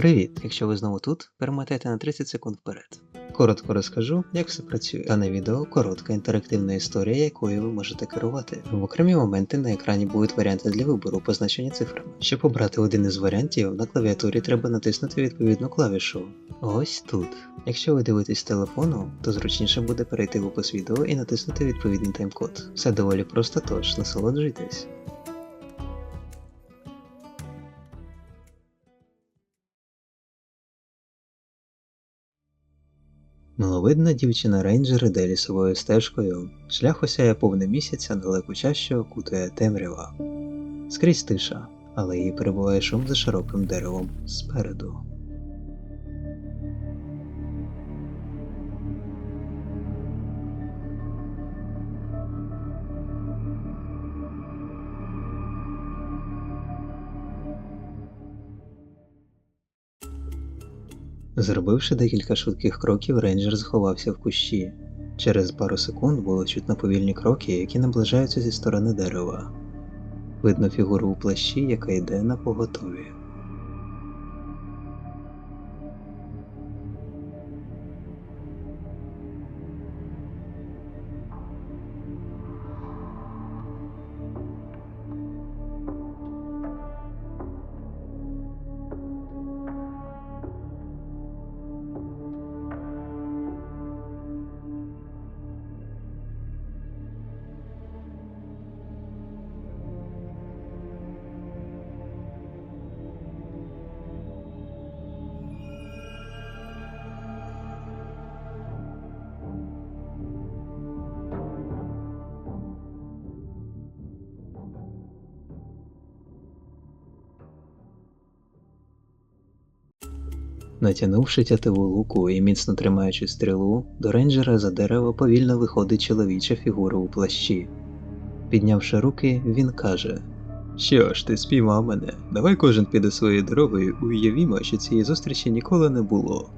Привіт! Якщо ви знову тут, перемотайте на 30 секунд вперед. Коротко розкажу, як все працює. Дане відео коротка інтерактивна історія, якою ви можете керувати. В окремі моменти на екрані будуть варіанти для вибору, позначені цифрами. Щоб обрати один із варіантів, на клавіатурі треба натиснути відповідну клавішу. Ось тут. Якщо ви дивитесь з телефону, то зручніше буде перейти в опис відео і натиснути відповідний тайм-код. Все доволі просто, тож насолоджуйтесь. Миловидна дівчина рейнджер йде лісовою стежкою. Шлях осяє повне місяця, далеку чаще окутує темрява. Скрізь тиша, але її перебуває шум за широким деревом спереду. Зробивши декілька швидких кроків, рейнджер заховався в кущі. Через пару секунд було чутно повільні кроки, які наближаються зі сторони дерева. Видно фігуру у плащі, яка йде на поготові. Натягнувши тятиву луку і міцно тримаючи стрілу, до рейнджера за дерева повільно виходить чоловіча фігура у плащі. Піднявши руки, він каже: Що ж, ти спіймав мене. Давай кожен піде своєю дорогою уявімо, що цієї зустрічі ніколи не було.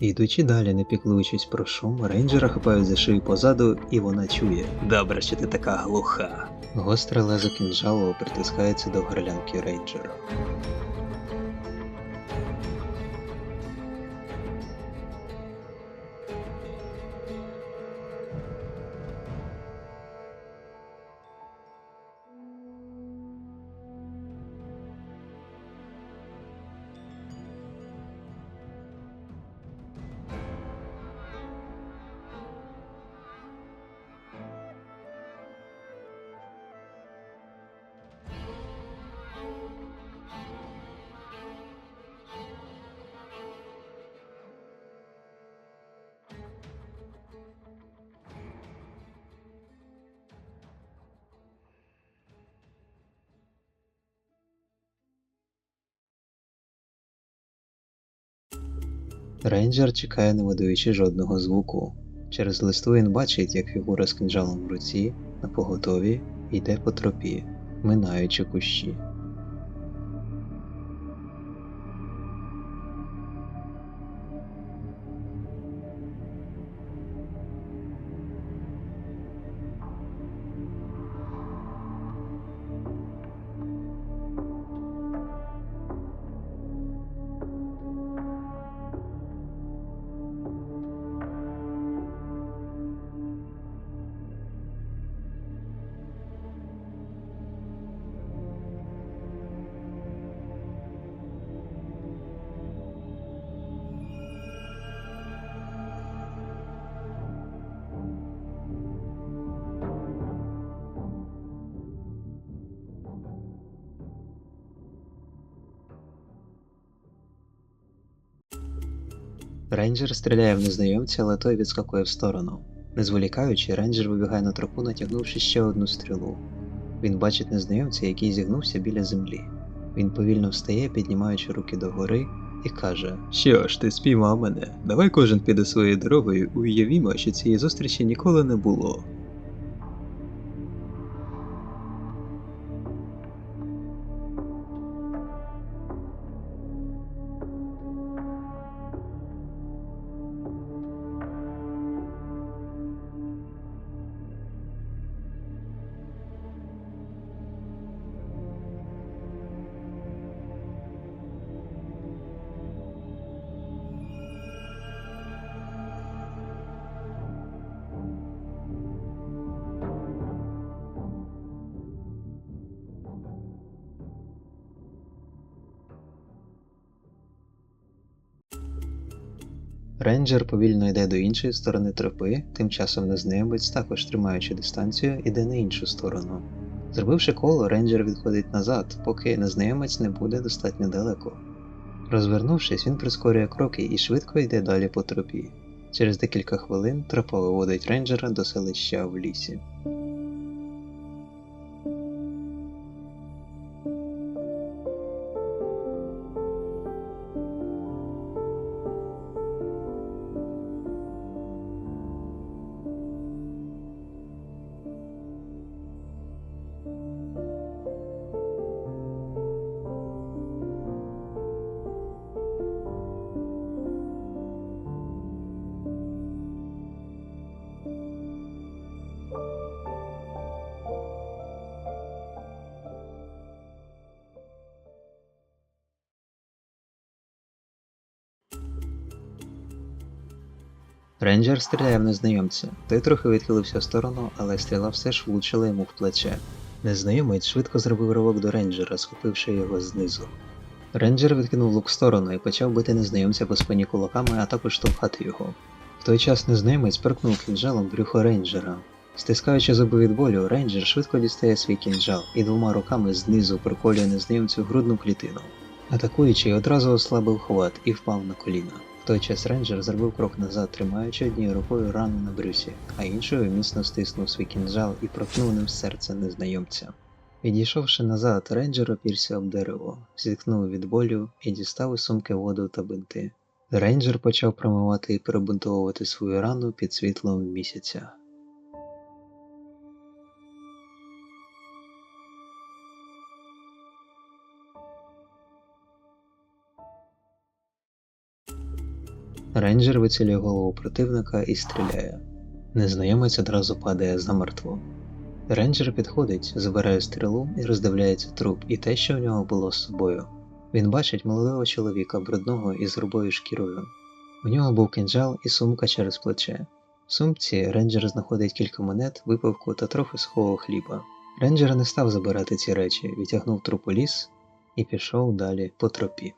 Ідучи далі, не піклуючись про шум, рейнджера хапають за шию позаду, і вона чує. Добре, що ти така глуха. Гостре лезо кінжалу притискається до горлянки рейнджера. Рейнджер чекає, не видаючи жодного звуку. Через листу він бачить, як фігура з кинджалом в руці на поготові йде по тропі, минаючи кущі. Рейнджер стріляє в незнайомця, але той відскакує в сторону. Не зволікаючи, рейнджер вибігає на тропу, натягнувши ще одну стрілу. Він бачить незнайомця, який зігнувся біля землі. Він повільно встає, піднімаючи руки догори, і каже: Що ж, ти спіймав мене. Давай кожен піде своєю дорогою, уявімо, що цієї зустрічі ніколи не було. Рейнджер повільно йде до іншої сторони тропи, тим часом незнайомець, також тримаючи дистанцію, іде на іншу сторону. Зробивши коло, рейнджер відходить назад, поки незнайомець не буде достатньо далеко. Розвернувшись, він прискорює кроки і швидко йде далі по тропі. Через декілька хвилин тропа виводить рейнджера до селища в лісі. Рейнджер стріляє в незнайомця. Той трохи відхилився в сторону, але стріла все ж влучила йому в плече. Незнайомець швидко зробив ривок до рейнджера, схопивши його знизу. Рейнджер відкинув лук в сторону і почав бити незнайомця по спині кулаками, а також штовхати його. В той час незнайомець перкнув кінжалом брюхо рейнджера. Стискаючи зуби від болю, рейнджер швидко дістає свій кінжал і двома руками знизу приколює незнайомцю грудну клітину. Атакуючий одразу ослабив хват і впав на коліна. Той час рейнджер зробив крок назад, тримаючи однією рукою рану на брюсі, а іншою міцно стиснув свій кінжал і проткнув ним серце незнайомця. Відійшовши назад, рейнджер опірся об дерево, зітхнув від болю і дістав із сумки воду та бинти. Рейнджер почав промивати і перебунтовувати свою рану під світлом місяця. Рейнджер вицілює голову противника і стріляє. Незнайомець одразу падає замертво. Рейнджер підходить, забирає стрілу і роздивляється труп і те, що в нього було з собою. Він бачить молодого чоловіка брудного із грубою шкірою. У нього був кинджал і сумка через плече. В сумці рейнджер знаходить кілька монет, випивку та трохи сухого хліба. Рейнджер не став забирати ці речі, відтягнув труп у ліс і пішов далі по тропі.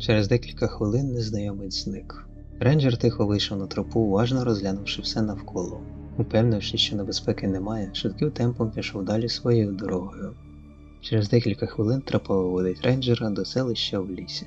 Через декілька хвилин незнайомець зник. Рейнджер тихо вийшов на тропу, уважно розглянувши все навколо. Упевнившись, що небезпеки немає, швидким темпом пішов далі своєю дорогою. Через декілька хвилин тропа виводить рейнджера до селища в лісі.